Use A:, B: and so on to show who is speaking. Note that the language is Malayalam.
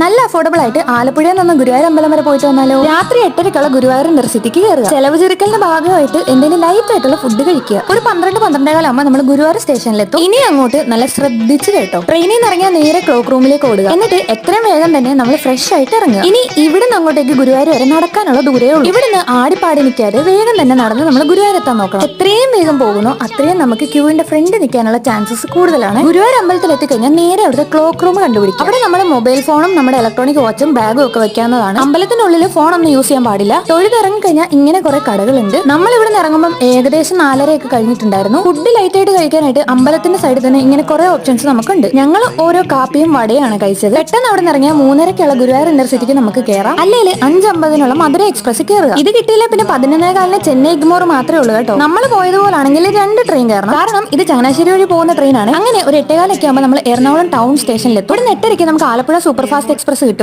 A: നല്ല അഫോർഡബിൾ ആയിട്ട് ആലപ്പുഴയിൽ നിന്ന് ഗുരുവായൂർ അമ്പലം വരെ പോയിട്ട് വന്നാലോ? രാത്രി എട്ടരക്കുള്ള ഗുരുവായൂർ നിർസിറ്റിക്ക് കയറുക ചെലവ് ചുരുക്കലിന്റെ ഭാഗമായിട്ട് എന്തെങ്കിലും ലൈറ്റ് ആയിട്ടുള്ള ഫുഡ് കഴിക്കുക. ഒരു പന്ത്രണ്ട് പന്ത്രണ്ടേ കാലാകുമ്പോൾ നമ്മൾ ഗുരുവായൂർ സ്റ്റേഷനിലെത്തും. ഇനി അങ്ങോട്ട് നല്ല ശ്രദ്ധിച്ച് കേട്ടോ. ട്രെയിനിൽ നിന്ന് ഇറങ്ങിയാൽ നേരെ ക്ലോക്ക് റൂമിലേക്ക് ഓടുക. എന്നിട്ട് എത്രയും വേഗം തന്നെ നമ്മൾ ഫ്രഷ് ആയിട്ട് ഇറങ്ങുക. ഇനി ഇവിടുന്ന് അങ്ങോട്ടേക്ക് ഗുരുവായൂർ വരെ നടക്കാനുള്ള ദൂരേ ഉള്ളൂ. ഇവിടുന്ന് ആടിപ്പാടി നിൽക്കാതെ വേഗം തന്നെ നടന്ന് നമ്മൾ ഗുരുവായൂർ എത്താൻ നോക്കണം. എത്രയും വേഗം പോകുന്നു അത്രയും നമുക്ക് ക്യൂവിന്റെ ഫ്രണ്ട് നിൽക്കാനുള്ള ചാൻസസ് കൂടുതലാണ്. ഗുരുവായൂർ അമ്പലത്തിൽ എത്തിക്കഴിഞ്ഞാൽ നേരെ അവിടുത്തെ ക്ലോക്ക് റൂം കണ്ടുപിടിക്കും അവിടെ നമ്മുടെ മൊബൈൽ ഫോണും നമ്മുടെ ഇലക്ട്രോണിക് വാച്ചും ബാഗും ഒക്കെ വെക്കാവുന്നതാണ്. അമ്പലത്തിനുള്ളിൽ ഫോൺ ഒന്നും യൂസ് ചെയ്യാൻ പാടില്ല. തൊഴുത് ഇറങ്ങിക്കഴിഞ്ഞാൽ ഇങ്ങനെ കുറെ കടകളുണ്ട്. നമ്മൾ ഇവിടെ ഇറങ്ങുമ്പോൾ ഏകദേശം നാലരയൊക്കെ കഴിഞ്ഞിട്ടുണ്ടായിരുന്നു. ഫുഡ് ലൈറ്റ് ആയിട്ട് കഴിക്കാനായിട്ട് അമ്പലത്തിന്റെ സൈഡിൽ തന്നെ ഇങ്ങനെ കുറെ ഓപ്ഷൻസ് നമുക്കുണ്ട്. ഞങ്ങൾ ഓരോ കാപ്പിയും വടയാണ് കഴിച്ചത്. പെട്ടെന്ന് അവിടെ നിന്ന് ഇറങ്ങിയാൽ മൂന്നരക്കുള്ള ഗുരുവായൂർ ഇന്റർസിറ്റിക്ക് നമുക്ക് കയറാം അല്ലെങ്കിൽ അഞ്ചമ്പതിനുള്ള മധുര എക്സ്പ്രസ് കയറുക ഇത് കിട്ടിയില്ല പിന്നെ പതിനൊന്നേ കാലിന് ചെന്നൈ ഇഗ്മോർ മാത്രമേ ഉള്ളൂ കേട്ടോ. നമ്മൾ പോയതുപോലാണെങ്കിൽ രണ്ട് ട്രെയിൻ കയറണം. കാരണം ഇത് ചങ്ങനാശ്ശേരി വഴി പോകുന്ന ട്രെയിനാണ് അങ്ങനെ ഒരു എട്ടേകാലൊക്കെ ആകുമ്പോൾ നമ്മൾ എറണാകുളം ടൗൺ സ്റ്റേഷനിലെത്തും ഇവിടെ എട്ടരയ്ക്ക് നമുക്ക് ആലപ്പുഴ സൂപ്പർ ഫാസ്റ്റ് എക്സ്പ്രസ് കിട്ടും.